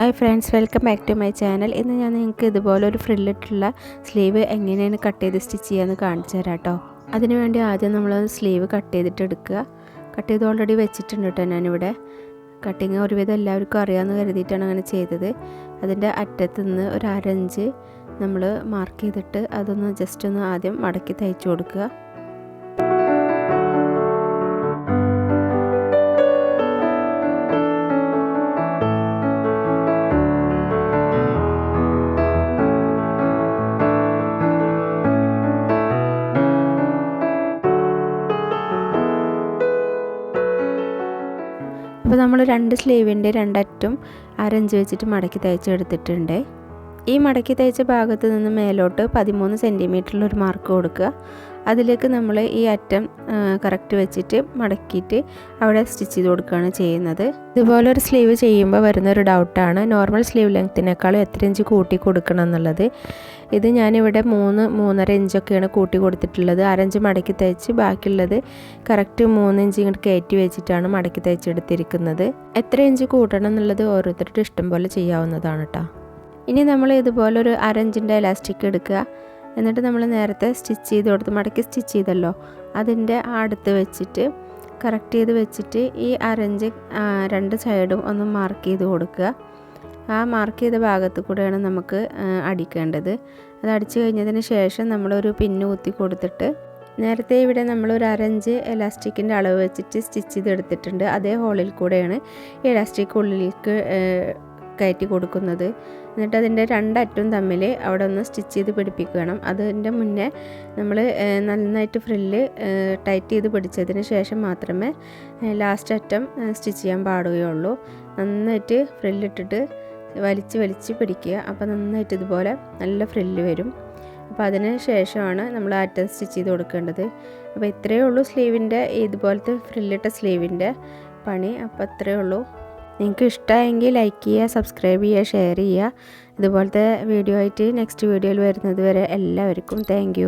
Hi friends welcome back to my channel. ഇന്ന് ഞാൻ നിങ്ങൾക്ക് ഇതുപോലെ ഒരു ഫ്രില്ലിട്ടുള്ള സ്ലീവ് എങ്ങനെയാണ് കട്ട് ചെയ്ത് സ്റ്റിച്ച് ചെയ്യാമെന്ന് കാണിച്ചു തരാം കേട്ടോ. അതിനുവേണ്ടി ആദ്യം നമ്മൾ സ്ലീവ് കട്ട് ചെയ്തിട്ട് എടുക്കുക. കട്ട് ചെയ്ത് ഓൾറെഡി വെച്ചിട്ടുണ്ട് കേട്ടോ ഞാനിവിടെ. കട്ടിങ് ഒരുവിധം എല്ലാവർക്കും അറിയാമെന്ന് കരുതിയിട്ടാണ് അങ്ങനെ ചെയ്തത്. അതിന്റെ അറ്റത്ത് നിന്ന് ഒരു അരഞ്ച് നമ്മൾ മാർക്ക് ചെയ്തിട്ട് അതൊന്ന് ജസ്റ്റ് ഒന്ന് ആദ്യം മടക്കി തയ്ച്ചു കൊടുക്കുക. അപ്പോൾ നമ്മൾ രണ്ട് സ്ലീവിന്റെ രണ്ടറ്റും അരഞ്ച് വെച്ചിട്ട് മടക്കി തയ്ച്ചെടുത്തിട്ടുണ്ട് ഈ മടക്കി തയ്ച്ച ഭാഗത്ത് നിന്ന് മേലോട്ട് പതിമൂന്ന് സെന്റിമീറ്ററിൽ ഒരു മാർക്ക് കൊടുക്കുക. അതിലേക്ക് നമ്മൾ ഈ അറ്റം കറക്റ്റ് വെച്ചിട്ട് മടക്കിയിട്ട് അവിടെ സ്റ്റിച്ച് ചെയ്ത് കൊടുക്കുകയാണ് ചെയ്യുന്നത്. ഇതുപോലെ ഒരു സ്ലീവ് ചെയ്യുമ്പോൾ വരുന്ന ഒരു ഡൗട്ടാണ്. നോർമൽ സ്ലീവ് ലെങ്ത്തിനേക്കാളും എത്ര ഇഞ്ച് കൂട്ടി കൊടുക്കണം എന്നുള്ളത്. ഇത് ഞാനിവിടെ മൂന്ന് മൂന്നര ഇഞ്ചൊക്കെയാണ് കൂട്ടി കൊടുത്തിട്ടുള്ളത്. അരഞ്ച് മടക്കി തയ്ച്ച് ബാക്കിയുള്ളത് കറക്റ്റ് മൂന്ന് ഇഞ്ച് ഇങ്ങോട്ട് കയറ്റി വെച്ചിട്ടാണ് മടക്കി തയ്ച്ചെടുത്തിരിക്കുന്നത് എത്ര ഇഞ്ച് കൂട്ടണം എന്നുള്ളത് ഓരോരുത്തരുടെ ഇഷ്ടം പോലെ ചെയ്യാവുന്നതാണ് കേട്ടോ. ഇനി നമ്മൾ ഇതുപോലെ ഒരു അരഞ്ചിന്റെ ഇലാസ്റ്റിക് എടുക്കുക. എന്നിട്ട് നമ്മൾ നേരത്തെ സ്റ്റിച്ച് ചെയ്ത് കൊടുത്ത് മടക്കി സ്റ്റിച്ച് ചെയ്തല്ലോ. അതിന്റെ അടുത്ത് വെച്ചിട്ട് കറക്റ്റ് ചെയ്ത് വെച്ചിട്ട് ഈ അരഞ്ച് രണ്ട് സൈഡും ഒന്ന് മാർക്ക് ചെയ്ത് കൊടുക്കുക. ആ മാർക്ക് ചെയ്ത ഭാഗത്ത് കൂടെയാണ് നമുക്ക് അടിക്കേണ്ടത്. അത് അടിച്ചു കഴിഞ്ഞതിന് ശേഷം നമ്മളൊരു പിന്ന് കുത്തി കൊടുത്തിട്ട് നേരത്തെ ഇവിടെ നമ്മൾ ഒരു അരഞ്ച് എലാസ്റ്റിക്കിന്റെ അളവ് വെച്ചിട്ട് സ്റ്റിച്ച് ചെയ്തെടുത്തിട്ടുണ്ട്. അതേ ഹോളിൽ കൂടെയാണ് ഇലാസ്റ്റിക് ഉള്ളിലേക്ക് കയറ്റി കൊടുക്കുന്നത്. എന്നിട്ട് അതിന്റെ രണ്ടറ്റും തമ്മിൽ അവിടെ ഒന്ന് സ്റ്റിച്ച് ചെയ്ത് പിടിപ്പിക്കണം. അതിന്റെ മുന്നേ നമ്മൾ നന്നായിട്ട് ഫ്രില്ല് ടൈറ്റ് ചെയ്ത് പിടിച്ചതിന് ശേഷം മാത്രമേ ലാസ്റ്റ് അറ്റം സ്റ്റിച്ച് ചെയ്യാൻ പാടുകയുള്ളൂ. നന്നായിട്ട് ഫ്രില്ലിട്ടിട്ട് വലിച്ച് വലിച്ച് പിടിക്കുക. അപ്പോൾ നന്നായിട്ട് ഇതുപോലെ നല്ല ഫ്രില്ല് വരും. അപ്പോൾ അതിന് ശേഷമാണ് നമ്മൾ അറ്റം സ്റ്റിച്ച് ചെയ്ത് കൊടുക്കേണ്ടത്. അപ്പോൾ ഇത്രയേ ഉള്ളൂ സ്ലീവിന്റെ ഇതുപോലത്തെ ഫ്രില്ലിട്ട സ്ലീവിന്റെ പണി. അപ്പോൾ അത്രയേ ഉള്ളൂ. നിങ്ങൾക്ക് ഇഷ്ടമായെങ്കിൽ ലൈക്ക് ചെയ്യുക സബ്സ്ക്രൈബ് ചെയ്യുക ഷെയർ ചെയ്യുക. ഇതുപോലത്തെ വീഡിയോ ആയിട്ട് നെക്സ്റ്റ് വീഡിയോയിൽ വരുന്നത് വരെ എല്ലാവർക്കും താങ്ക്